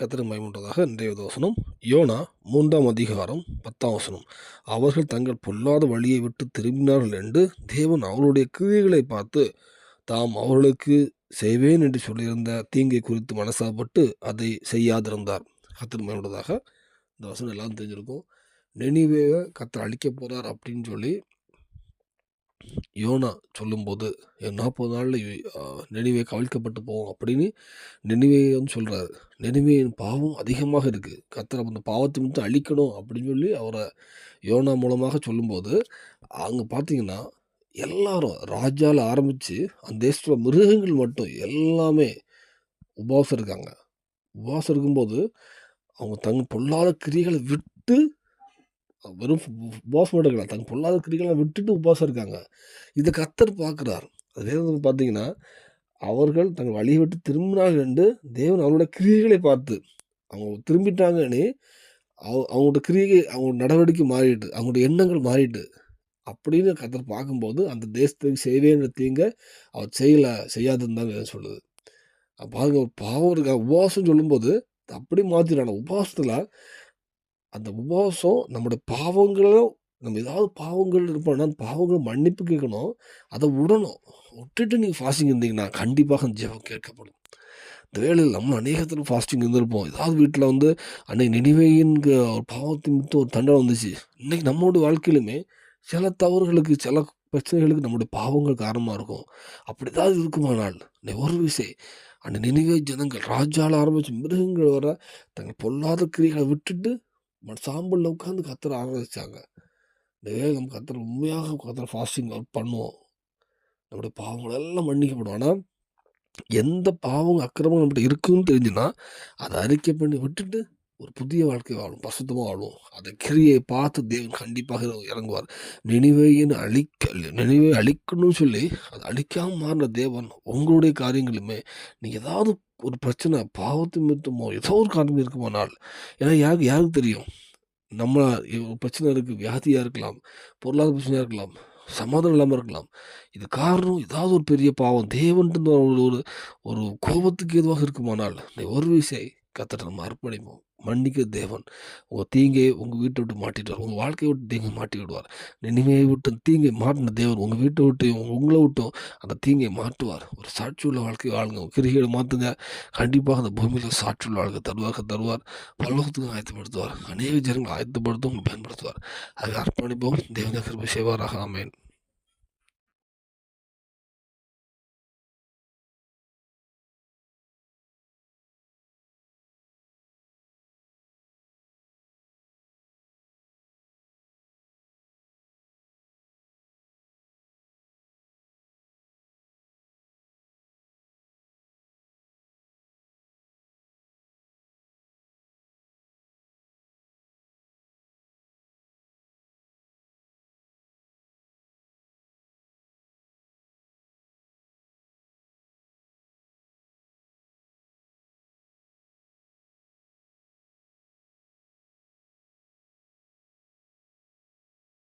கர்த்தருக்கு மகிமையுண்டாதாக இன்றைய வசனம். யோனா மூன்றாம் அதிகாரம் பத்தாம் வசனம். அவர்கள் தங்கள் பொல்லாத வழியை விட்டு திரும்பினார்கள் என்று தேவன் அவருடைய கிரியைகளை பார்த்து தாம் அவர்களுக்கு செய்வேன் என்று சொல்லியிருந்த தீங்கை குறித்து மனசாப்பட்டு அதை செய்யாதிருந்தார். கர்த்தர் மகிமையுள்ளதாக இந்த வசனம் எல்லாம் தெரிஞ்சிருக்கும். நெனிவேவை கத்தர் அழிக்க போகிறார் அப்படின்னு சொல்லி யோனா சொல்லும்போது நாற்பது நாளில் நினைவே கவிழ்க்கப்பட்டு போவோம் அப்படின்னு நெனிவே வந்து சொல்கிறாரு நெனிவேயின் பாவம் அதிகமாக இருக்குது கத்தர் அந்த பாவத்தை மட்டும் அழிக்கணும் அப்படின்னு சொல்லி அவரை யோனா மூலமாக சொல்லும்போது அங்கே பார்த்தீங்கன்னா எல்லாரும் ராஜாவில் ஆரம்பித்து அந்த தேசத்தில் மிருகங்கள் மட்டும் எல்லாமே உபவாசம் இருக்காங்க. உபவாசம் இருக்கும்போது அவங்க தங்க பொல்லாத கிரிகளை விட்டு வெறும் உபவாசம் எடுக்கலாம் தங்க பொல்லாத கிரிகளை விட்டுட்டு உபாசம் இருக்காங்க. இதை கத்தர் பார்க்குறார். அதே பார்த்தீங்கன்னா அவர்கள் தங்கள் வழியை விட்டு திரும்பினார்கள் என்று தேவன் அவங்களோட கிரியைகளை பார்த்து அவங்க திரும்பிட்டாங்கன்னு அவ அவங்களோட கிரியை அவங்க நடவடிக்கை மாறிட்டு அவங்களோட எண்ணங்கள் மாறிட்டு அப்படின்னு கத்தர் பார்க்கும்போது அந்த தேசத்துக்கு செய்வேன்ற தீங்க அவர் செய்யலை செய்யாதுன்னு தான் சொல்லுது. பாருங்க பாவம் இருக்கா? உபவாசம் சொல்லும்போது அப்படி மாற்றிடுறாங்க உபவாசத்தில் அந்த உபவாசம் நம்முடைய பாவங்களும் நம்ம ஏதாவது பாவங்கள் இருப்போம்னா அந்த பாவங்களை மன்னிப்பு கேட்கணும். அதை விடணும் விட்டுட்டு நீங்கள் ஃபாஸ்டிங் இருந்தீங்கன்னா கண்டிப்பாக அந்த ஜெபம் கேட்கப்படும். இந்த வேலையில் நம்ம அநேகத்தில் ஃபாஸ்டிங் இருந்திருப்போம். ஏதாவது வீட்டில் வந்து அன்னைக்கு நினைவையின்க ஒரு பாவத்தின் மித்த ஒரு தண்டனை வந்துச்சு. இன்றைக்கி நம்மளோட வாழ்க்கையிலுமே சில தவறுகளுக்கு சில பிரச்சனைகளுக்கு நம்முடைய பாவங்கள் காரணமாக இருக்கும். அப்படி ஏதாவது இருக்குமானால் ஒரு விசை அந்த நினைவே ஜனங்கள் ராஜாவில் ஆரம்பித்து மிருகங்கள் வர தங்கள் பொல்லாத கிரிகளை விட்டுட்டு சாம்பலில் உட்காந்து கத்துற ஆரம்பிச்சாங்க இந்த நம்ம கத்துற உண்மையாக கத்துற ஃபாஸ்டிங் ஒர்க் பண்ணுவோம். நம்முடைய பாவங்கள் எல்லாம் மன்னிக்கப்படும். ஆனால் எந்த பாவம் அக்கிரமம் நம்மகிட்ட இருக்குன்னு தெரிஞ்சுன்னா அதை அறிக்கை பண்ணி விட்டுட்டு ஒரு புதிய வாழ்க்கை வாழும் பசுத்தமாக வாழும் அந்த கிரியை பார்த்து தேவன் கண்டிப்பாக இறங்குவார். நினைவையின் அழிக்க நினைவை அழிக்கணும்னு சொல்லி அது அழிக்காமல் மாறின தேவன் உங்களுடைய காரியங்களுமே நீங்கள் ஏதாவது ஒரு பிரச்சனை பாவத்து மித்தமோ ஏதோ ஒரு காரணம் இருக்குமானால் ஏன்னா யாருக்கு யாருக்கு தெரியும்? நம்ம பிரச்சனை இருக்குது வியாதியாக இருக்கலாம் பொருளாதார பிரச்சனையாக இருக்கலாம் சமாதானம் இல்லாமல் இருக்கலாம். இது காரணம் ஏதாவது ஒரு பெரிய பாவம். தேவன்ட்டு ஒரு ஒரு கோபத்துக்கு எதுவாக இருக்குமானால் ஒரு விஷயம் கத்தட்ட நம்ம அர்ப்பணிப்போம். மன்னிக்க தேவன். உங்கள் தீங்கையை உங்கள் வீட்டை விட்டு மாட்டிடுவார் உங்கள் வாழ்க்கையை விட்டு தீங்கை மாட்டி விடுவார். நினைமையை விட்டு தீங்கை மாட்டின தேவன் உங்கள் வீட்டை விட்டு உங்களை விட்டும் அந்த தீங்கை மாட்டுவார் ஒரு சாட்சி உள்ள வாழ்க்கை வாழுங்க கிரிகளை மாற்றுங்க கண்டிப்பாக அந்த பூமியில் சாட்சி உள்ள வாழ்க்கை தருவார் தருவார். பல்லோகத்துக்கும் ஆயத்தப்படுத்துவார். அநேக ஜனங்கள் ஆயத்தப்படுத்தும் பயன்படுத்துவார். அதை அர்ப்பணிப்போம். தேவன கிருபை செய்வாராக. ஆமேன்.